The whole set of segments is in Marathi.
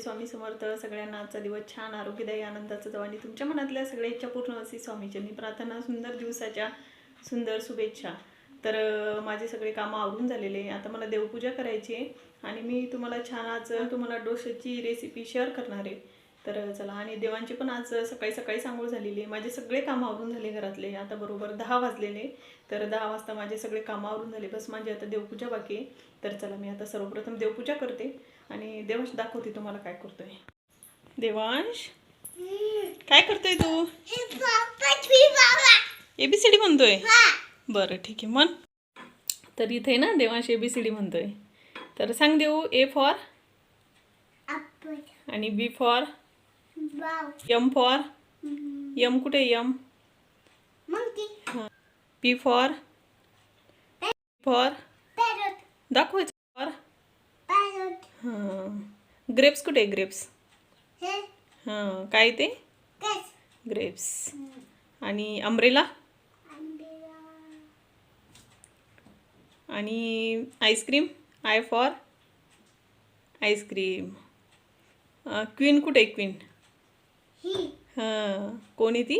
स्वामी समर्थ. सगळ्यांना आजचा दिवस छान आरोग्यदायी आनंदाचा जाऊ आणि तुमच्या मनातल्या सगळ्या इच्छा पूर्ण अशी मी प्रार्थना सुंदर दिवसाच्या सुंदर शुभेच्छा. तर माझे सगळे कामं आवरून झालेले. आता मला देवपूजा करायची आहे आणि मी तुम्हाला छान आज तुम्हाला डोशाची रेसिपी शेअर करणार आहे. तर चला. आणि देवांची पण आज सकाळी सकाळी सांगोळ झालेली आहे. माझे सगळे कामं आवरून झाले घरातले. आता बरोबर दहा वाजलेले. तर दहा वाजता माझे सगळे कामं आवरून झाले. बस माझी आता देवपूजा बाकी आहे. तर चला. मी आता सर्वप्रथम देवपूजा करते आणि देवांश दाखवते तुम्हाला काय करतोय. देवांश काय करतोय तू? एबीसीडी म्हणतोय? बरं ठीक आहे. म्हण. तर इथे ना देवांश एबीसीडी म्हणतोय. तर सांग देऊ ए फॉर आणि B for M for M कुठे यम पी फॉर फॉर दाखवायचं फॉर हां. ग्रेप्स कुठे ग्रेप्स हां? काय ते? ग्रेप्स आणि अम्ब्रेला आणि ice cream I for ice cream queen कुठे क्वीन हां. कोणी ती?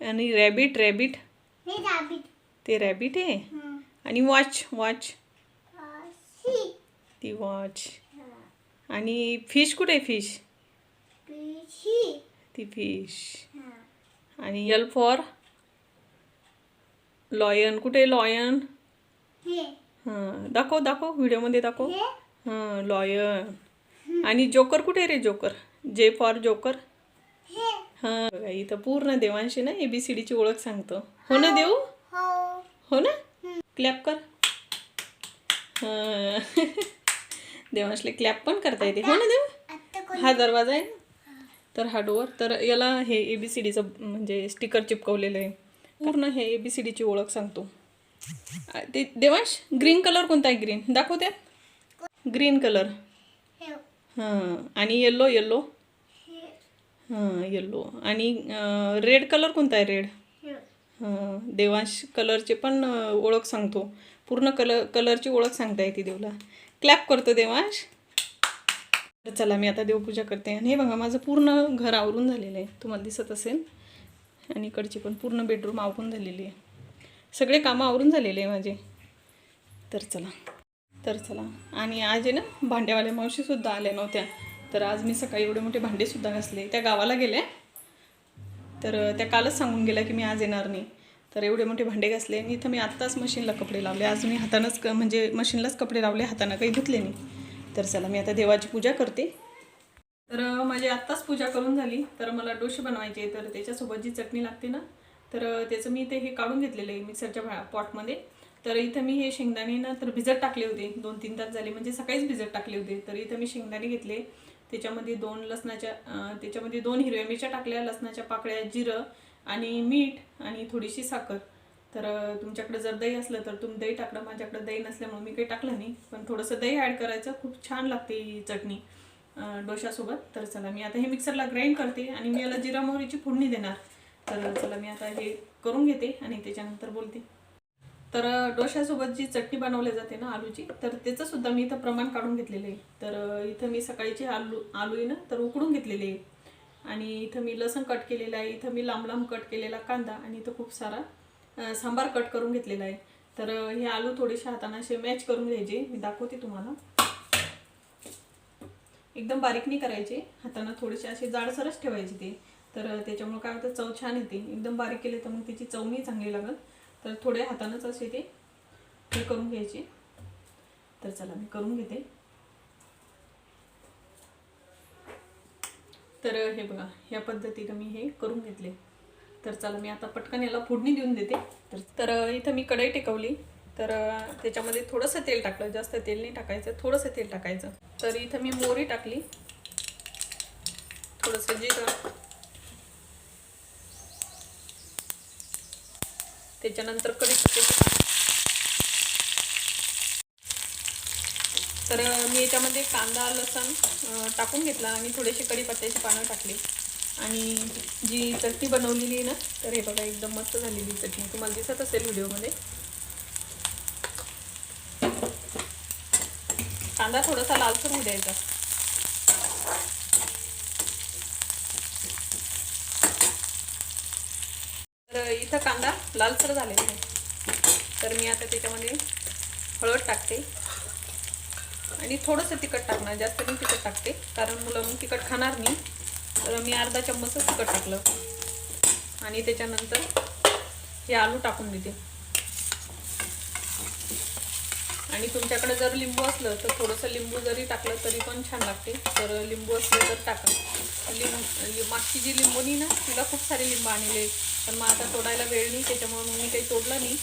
आणि रॅबिट रॅबिट ते रॅबिट आहे? आणि वॉच वॉच ती वॉच आणि फिश कुठे फिश ती फिश आणि यल फॉर लॉयन कुठे लॉयन हां. दाखव दाखव व्हिडिओमध्ये दाखव. हां. लॉयन आणि जोकर कुठे रे जोकर? J for joker. हां. बघा इथं पूर्ण देवांशी ना ए बी सी डीची ओळख सांगतो. हो ना देऊ? हो. ना? क्लॅप कर. हां. देवांशला क्लॅप पण करता येते. हो ना देव हा दरवाजा आहे तर हा डोअर. तर याला हे ए बी सी डीचं म्हणजे स्टिकर चिपकवलेलं आहे. पूर्ण हे ए बी सी डीची ओळख सांगतो. ते देवांश? ग्रीन कलर कोणता आहे ग्रीन? दाखव त्यात. Green colour. हां आणि येल्लो येल्लो हां येल्लो आणि रेड कलर कोणता आहे रेड हां देवांश कलरचे पण ओळख सांगतो. पूर्ण कलर कलरची ओळख सांगता येते देवला. क्लॅप करतो देवांश. चला मी आता देवपूजा करते. आणि हे बघा माझं पूर्ण घर आवरून झालेलं आहे. तुम्हाला दिसत असेल. आणि इकडची पण पूर्ण बेडरूम आवरून झालेली आहे. सगळे कामं आवरून झालेले आहे माझे. तर चला तर चला. आणि आज आहे ना भांड्यावाल्या मावशीसुद्धा आल्या नव्हत्या. तर आज मी सकाळी एवढे मोठे भांडेसुद्धा घासले. त्या गावाला गेल्या तर त्या कालच सांगून गेल्या की मी आज येणार नाही. तर एवढे मोठे भांडे घासले. आणि इथं मी आत्ताच मशीनला कपडे लावले. आज मी हातानंच क म्हणजे मशीनलाच कपडे लावले हातानं काही धुतले नाही. तर चला मी आता देवाची पूजा करते. तर माझी आत्ताच पूजा करून झाली. तर मला डोसे बनवायचे तर त्याच्यासोबत जी चटणी लागते ना तर त्याचं मी ते हे काढून घेतलेलं आहे मिक्सरच्या भा पॉटमध्ये. तर इथं मी हे शेंगदाणे ना तर भिजत टाकले होते. दोन तीन तास झाले म्हणजे सकाळीच भिजत टाकले होते. तर इथं मी शेंगदाणे घेतले. त्याच्यामध्ये दोन लसणाच्या त्याच्यामध्ये दोन हिरव्या मिरच्या टाकल्या. लसणाच्या पाकळ्या जिरं आणि मीठ आणि थोडीशी साखर. तर तुमच्याकडे जर दही असलं तर तुम्ही दही टाकलं. माझ्याकडे दही नसल्यामुळे मी काही टाकलं नाही. पण थोडंसं दही ॲड करायचं. खूप छान लागते ही चटणी डोशासोबत तर चला मी आता हे मिक्सरला ग्राइंड करते आणि मी याला जिरा मोहरीची फोडणी देणार. तर चला मी आता हे करून घेते आणि त्याच्यानंतर बोलते. तर डोश्यासोबत डोशासोबत जी चटणी बनवली जाते ना आलूची तर त्याचं सुद्धा मी इथं प्रमाण काढून घेतलेलं आहे. तर इथं मी सकाळीचे आलू आलू आहे ना तर उकडून घेतलेले आहे. आणि इथं मी लसण कट केलेलं आहे इथं मी लांब लांब कट केलेला कांदा आणि इथं खूप सारा सांबार कट करून घेतलेला आहे. तर हे आलू थोडेसे हाताने असे मॅच करून घ्यायचे मी दाखवते तुम्हाला. एकदम बारीक नाही करायचे हाताने थोडेसे असे जाडसरच ठेवायचे ते. तर त्याच्यामुळे काय होतं चव छान येते. एकदम बारीक केले तर मग त्याची चव नाही चांगली लागत. तर थोड्या हातानंच असे ते हे करून घ्यायचे. तर चला मी करून घेते. तर हे बघा ह्या पद्धतीनं मी हे करून घेतले. तर चला मी आता पटकन याला फोडणी देऊन देते. तर तर इथं मी कढई टेकवली. तर त्याच्यामध्ये थोडंसं तेल टाकलं. जास्त तेल नाही टाकायचं थोडंसं तेल टाकायचं. तर इथं मी मोहरी टाकली. थोडंसं जिरं. त्याच्यानंतर कढीपत्त्याची पानं तर मी याच्यामध्ये कांदा लसण टाकून घेतला आणि थोडेसे कढीपत्त्याची पानं टाकली. आणि जी चटणी बनवलेली आहे ना तर हे बघा एकदम मस्त झालेली चटणी. तुम्हाला दिसत असेल व्हिडिओमध्ये. कांदा थोडासा लालसर होऊ द्यायचा. इथं कांदा लालसर झालेला आहे तर मी आता त्याच्यामध्ये हळद टाकते. आणि थोडंसं तिखट टाकणार जास्त मी तिखट टाकते. कारण मुलं मग तिखट खाणार नाही. तर मी अर्धा चम्मचच तिखट टाकलं. आणि त्याच्यानंतर हे आलू टाकून देते. आणि तुमच्याकडे जर लिंबू असलं तर थोडंसं लिंबू जरी टाकलं तरी पण छान लागते. तर लिंबू असलं तर टाका. लिंब मागची जी लिंबूनी ना तिला खूप सारे लिंबू आणले. पण मग आता तोडायला वेळ नाही त्याच्यामुळे मग मी काही तोडलं नाही.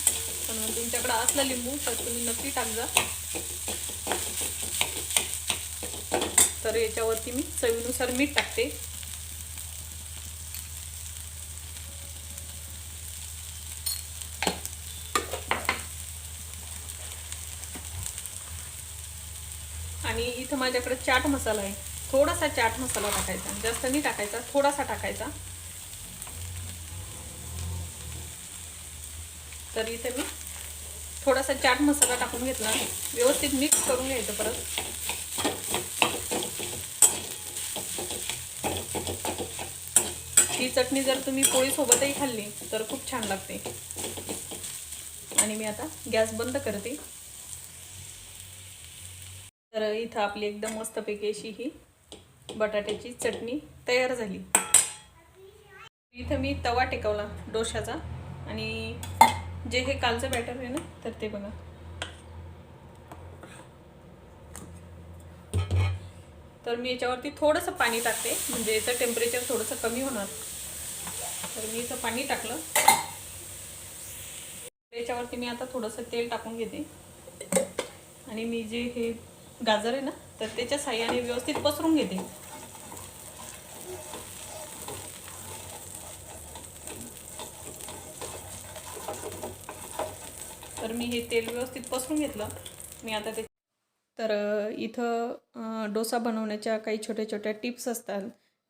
पण तुमच्याकडं असलं लिंबू तर तुम्ही नक्की टाकजा तर याच्यावरती मी चवीनुसार मीठ टाकते आणि इथं माझ्याकडे चाट मसाला आहे. थोडासा चाट मसाला टाकायचा. जास्त नाही टाकायचा थोडासा टाकायचा. तर इथे मी थोडासा चाट मसाला टाकून घेतला व्यवस्थित मिक्स करून घ्यायचं परत. ही चटणी जर तुम्ही पोळीसोबतही खाल्ली तर खूप छान लागते. आणि मी आता गॅस बंद करते. तर इथं आपली एकदम मस्तपैकी अशी ही बटाट्याची चटणी तयार झाली. इथं मी तवा टेकवला डोशाचा आणि जे हे कालचं बॅटर आहे ना तर ते बघा. तर मी याच्यावरती थोडंसं पाणी टाकते म्हणजे याचं टेम्परेचर थोडंसं कमी होणार. तर मी इथं पाणी टाकलं. याच्यावरती मी आता थोडंसं तेल टाकून घेते. आणि मी जे हे गाजर आहे ना तर त्याच्या साह्याने व्यवस्थित पसरून घेते. तर मी हे तेल व्यवस्थित पसरून घेतलं. मी आता ते तर इथं डोसा बनवण्याच्या काही छोट्या छोट्या टिप्स असतात.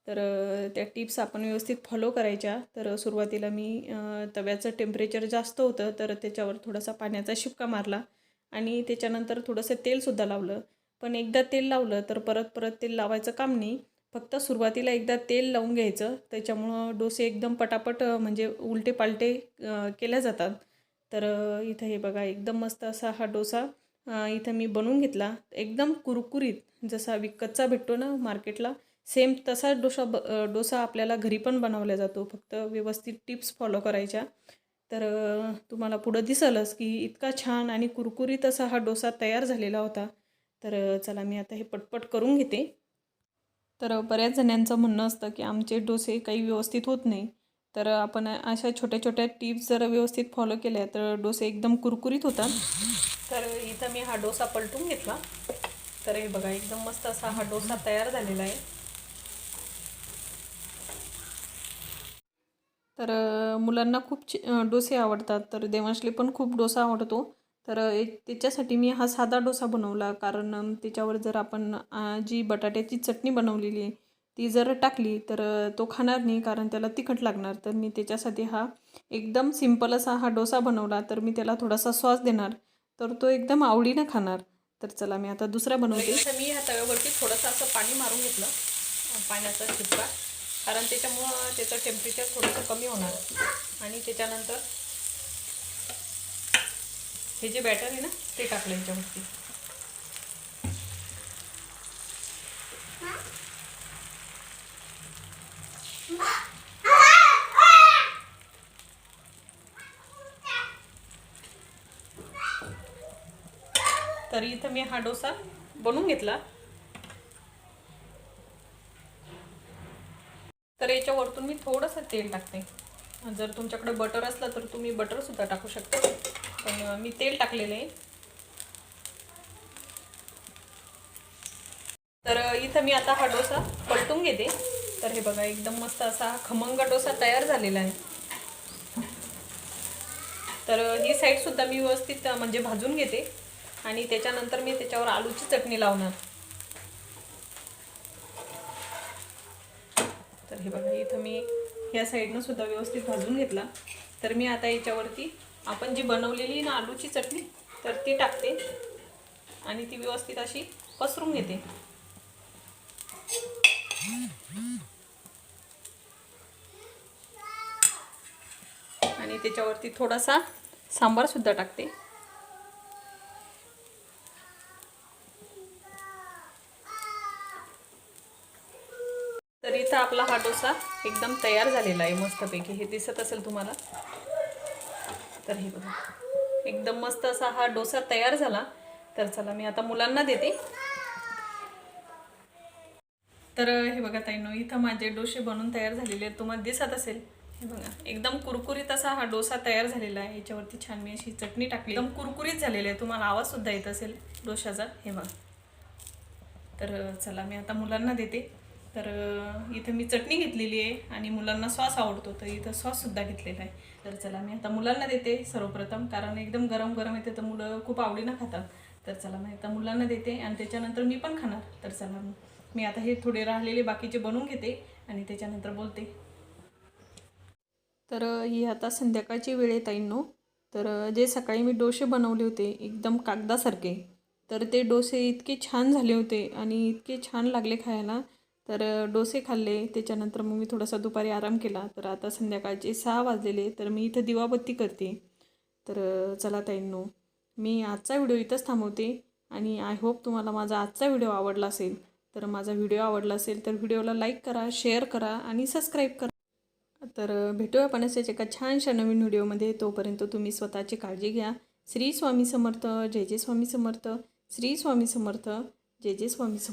तर त्या टिप्स आपण व्यवस्थित फॉलो करायच्या. तर सुरुवातीला मी तव्याचं टेम्परेचर जास्त होतं तर त्याच्यावर थोडासा पाण्याचा शिपका मारला. आणि त्याच्यानंतर थोडंसं तेलसुद्धा लावलं. पण एकदा तेल लावलं तर परत परत तेल लावायचं काम नाही. फक्त सुरुवातीला एकदा तेल लावून घ्यायचं. त्याच्यामुळं डोसे एकदम पटापट म्हणजे उलटे पालटे केल्या जातात. तर इथं हे बघा एकदम मस्त असा हा डोसा इथं मी बनवून घेतला. एकदम कुरकुरीत जसा विकतचा भेटतो ना मार्केटला सेम तसा डोसा ब डोसा आपल्याला घरी पण बनवला जातो. फक्त व्यवस्थित टिप्स फॉलो करायच्या. तर तुम्हाला पुढं दिसलंच की इतका छान आणि कुरकुरीत असा हा डोसा तयार झालेला होता. तर चला मी आता हे पटपट करून घेते. तर बऱ्याच जणांचं म्हणणं असतं की आमचे डोसे काही व्यवस्थित होत नाही. तर आपण अशा छोट्या छोट्या टिप्स जर व्यवस्थित फॉलो केल्या तर डोसे एकदम कुरकुरीत होतात. तर इथं मी हा डोसा पलटून घेतला. तर हे बघा एकदम मस्त असा हा डोसा तयार झालेला आहे. तर मुलांना खूप डोसे आवडतात. तर देवांशले पण खूप डोसा आवडतो. तर त्याच्यासाठी मी हा साधा डोसा बनवला. कारण त्याच्यावर जर आपण जी बटाट्याची चटणी बनवलेली आहे ती जर टाकली तर तो खाणार नाही कारण त्याला तिखट लागणार. तर मी त्याच्यासाठी हा एकदम सिंपल असा हा डोसा बनवला तर मी त्याला थोडासा सॉस देणार. तर तो एकदम आवडीनं खाणार. तर चला मी आता दुसरा बनवते. मी ह्या तव्यावरती थोडंसं असं पाणी मारून घेतलं. पाण्याचा शिपका कारण त्याच्यामुळं त्याचं टेम्परेचर थोडंसं कमी होणार. आणि त्याच्यानंतर हे जे बॅटर आहे ना ते टाकलं याच्यावरती. तरी इथं मी हा डोसा बनवून घेतला. तर याच्यावरतून मी थोडंसं तेल टाकते. जर तुमच्याकडे बटर असलं तर तुम्ही बटरसुद्धा टाकू शकता. पण मी तेल टाकलेलं आहे. तर इथं मी आता हा डोसा पलटून घेते. तर हे बघा एकदम मस्त असा खमंग डोसा तयार झालेला आहे. तर ही साईडसुद्धा मी व्यवस्थित म्हणजे भाजून घेते. आणि त्याच्यानंतर मी त्याच्यावर आलूची चटणी लावणार. तर हे बघा इथं मी ह्या साईडनं सुद्धा व्यवस्थित भाजून घेतला. तर मी आता याच्यावरती आपण जी बनवलेली ना आलूची चटणी तर ती टाकते आणि ती व्यवस्थित अशी पसरून घेते. आणि त्याच्यावरती थोडासा सांबार सुद्धा टाकते. तर इथं आपला हा डोसा एकदम तयार झालेला आहे मस्तपैकी. हे दिसत असेल तुम्हाला? तर हे बघा. एकदम मस्त असा हा डोसा तयार झाला. तर चला मी आता मुलांना देते. तर हे बघा ताईनो इथं माझे डोसे बनून तयार झालेले आहेत. तुम्हाला दिसत असेल. हे बघा एकदम कुरकुरीत असा हा डोसा तयार झालेला आहे. याच्यावरती छान मी अशी चटणी टाकली. एकदम कुरकुरीत झालेली आहे तुम्हाला आवाज सुद्धा येत असेल डोशाचा. हे बघा. तर चला मी आता मुलांना देते. तर इथं मी चटणी घेतलेली आहे आणि मुलांना सॉस आवडतो. तर इथं सॉससुद्धा घेतलेला आहे. तर चला मी आता मुलांना देते सर्वप्रथम कारण एकदम गरम गरम येते तर मुलं खूप आवडीनं खातात. तर चला मी आता मुलांना देते आणि त्याच्यानंतर मी पण खाणार. तर चला मग मी आता हे थोडे राहिलेले बाकीचे बनवून घेते आणि त्याच्यानंतर बोलते. तर ही आता संध्याकाळची वेळ आहे ताईंनो. तर जे सकाळी मी डोसे बनवले होते एकदम कागदासारखे तर ते डोसे इतके छान झाले होते आणि इतके छान लागले खायला. तर डोसे खाल्ले. त्याच्यानंतर मग मी थोडासा दुपारी आराम केला. तर आता संध्याकाळचे सहा वाजलेले. तर मी इथं दिवाबत्ती करते. तर चला ताईंनो मी आजचा व्हिडिओ इथंच थांबवते आणि आय होप तुम्हाला माझा आजचा व्हिडिओ आवडला असेल. तर माझा व्हिडिओ आवडला असेल तर व्हिडिओला लाईक करा शेअर करा आणि सबस्क्राईब करा. तर भेटूया आपण असेच एका छानशा नवीन व्हिडिओमध्ये. तोपर्यंत तुम्ही स्वतःची काळजी घ्या. श्री स्वामी समर्थ. जय जय स्वामी समर्थ. श्री स्वामी समर्थ. जय जय स्वामी समर्थ.